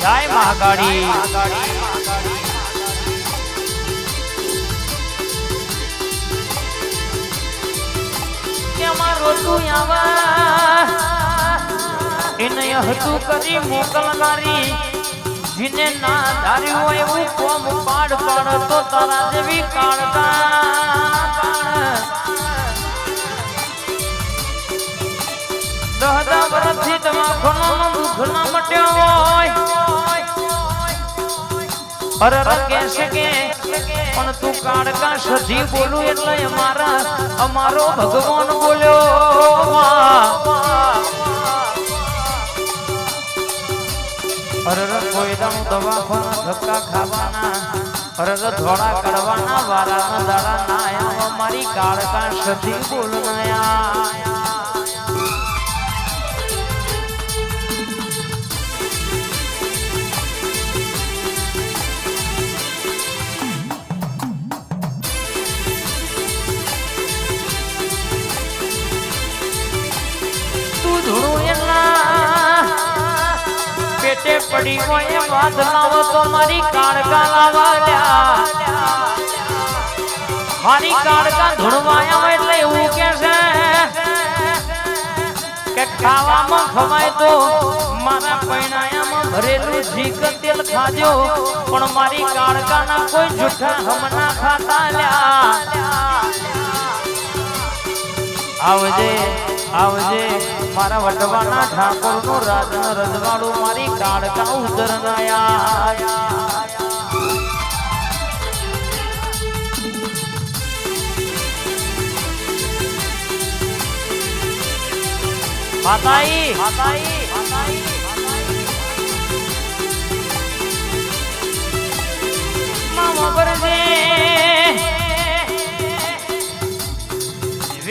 જય મહાકાળી. રોતું આવા એને હતું કરી મોકલનારી. જીને ના ધાર્યું હોય એવું કોમ પાડ પાડ તો તારા દેવી કાઢતા દહદા વરથી તમા ખોનો દુઃખ ના મટ્યો હોય અરે રકે શકે પણ તું કાળકા સજી બોલું એટલે અમારા અમારો ભગવાન બોલ્યો દાણું દવાખાના ધક્કા ખાવાના અરે અરે ધોળા કરવાના, વારાના દાડા ના મારી કાળકા સજી બોલનાયા. પેટે પડી હોય વાત લાવો તો મારી કાળકા લાવા મારી કાળકા ધૂળવાયા હોય એટલે એવું કે છે કે ખાવામાં ખવાય તો મારા પૈણાયામાં ભરેલું જીક તેલ ખાજો. પણ મારી કાળકાના કોઈ જૂઠા હમના ખાતા લ્યા. આવજે. આવજે મારા વટવાના ઠાકોરનું રાજ રજવાડું મારી કાળકા ઉતર માતાઈ માતાઈ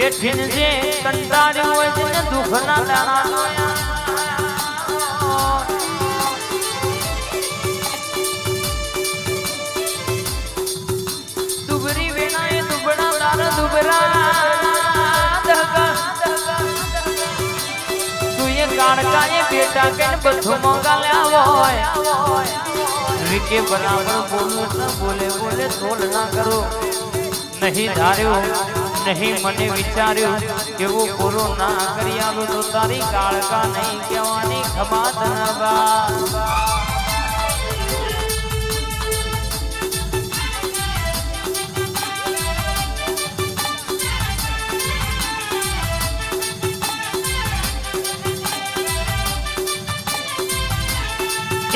વેઠીને જે કંટાળ્યું હોય છે દુઃખના દાણા દુબરી વેણાએ બેટા કે બધું મંગાલ્યા હોય. બરાબર બોલે બોલે તોલ ના કરો. નહીં ધાર્યો. નહીં, મને વિચાર્યું, એવું પૂરું ના કરી આલું તો તારી કાળકા નહીં કહેવાની ખબાત નવા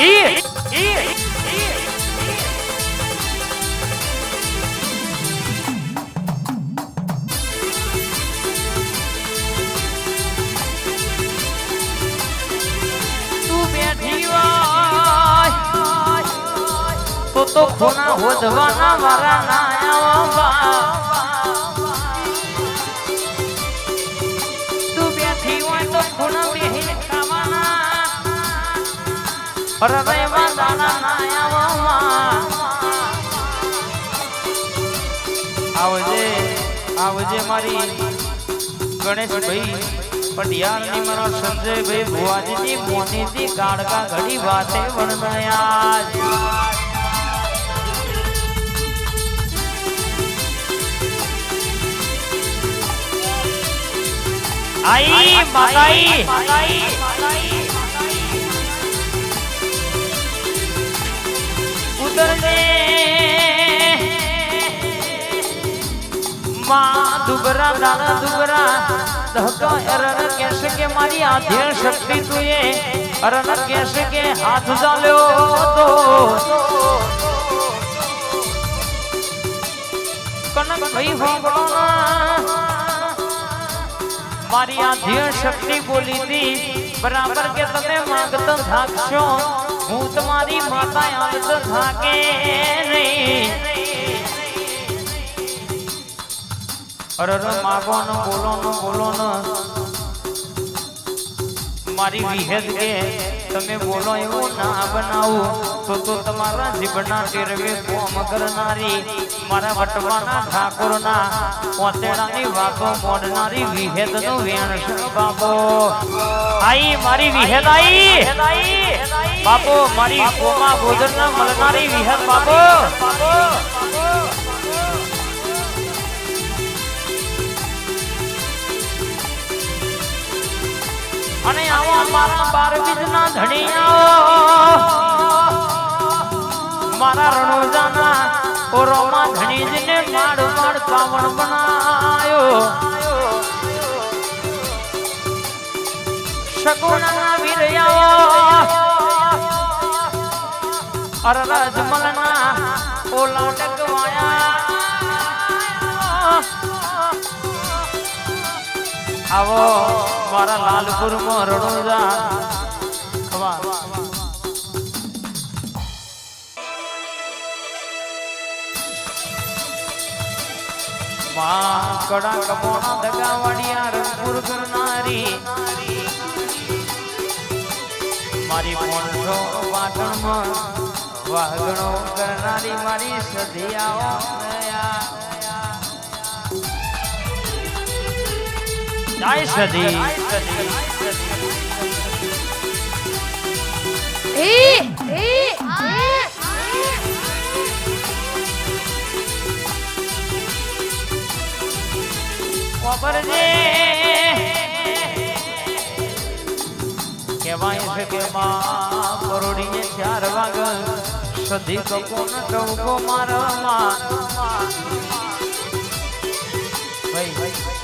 ઈ તો ખૂણા વધવાના મારા નાયા આવવા તું બેઠી હોય તો ખૂણા બેહી ખાવાના. અરે રહેવા દાના ના આવવા આવજે આવજે મારી ગણેશભાઈ પટિયાલની મારા સંજયભાઈ ભુવાજીની મોનીથી ગાડકા ઘડી વાતે વર્ણયા આઈ માતાઈ ઉતરને માં દુબરા દાણા દુબરા ધક્કા અરર કહેશે કે મારી આધ્ય શક્તિ તું એ અરર કહેશે કે હાથ ચાલ્યો તો કનક ભાઈ હોંગળો મારી આધ્ય શક્તિ બોલી હતી બરાબર કે તમે માંગતો થાકશો? હું તમારી માતા આવતો થાકે નહીં અરે અરે માગો ન બોલો ન બોલો ન મારી વિહેદ કે તમે બોલો એવું ના બનાવો, તો તો તમારા જીભના ટેરવે કોમ કરનારી મારા વટવાના ઠાકોરના પોતેડાની વાતો મોડનારી વિહેદનો વેણ બાપો. આઈ, મારી વિહેદ આઈ. બાપો, મારી કોમા ભોજન મળનારી વિહેદ બાપો. અને આવો મારા બાર બીજના ધણીયાઓ મારા રણોજાના ઓરોમાં ધણીજને માડ માડ પાવણ બનાયો. શગુનના વીરયાઓ. અર રાજમલના ઓલા ડગવાયા. આવો મારા લાલપુરમાં રણોજા ખબરમાં કડા કમોણા કરનારી. મારી પોણસો પાટણમાં વાગણો કરનારી મારી સધિયાઓ. જય સધી એ એ ખબરજે કહેવાય છે કે માં કરોડીએ ચાર વાગ સધી કપો ન ટવકો મારવામાં ભાઈ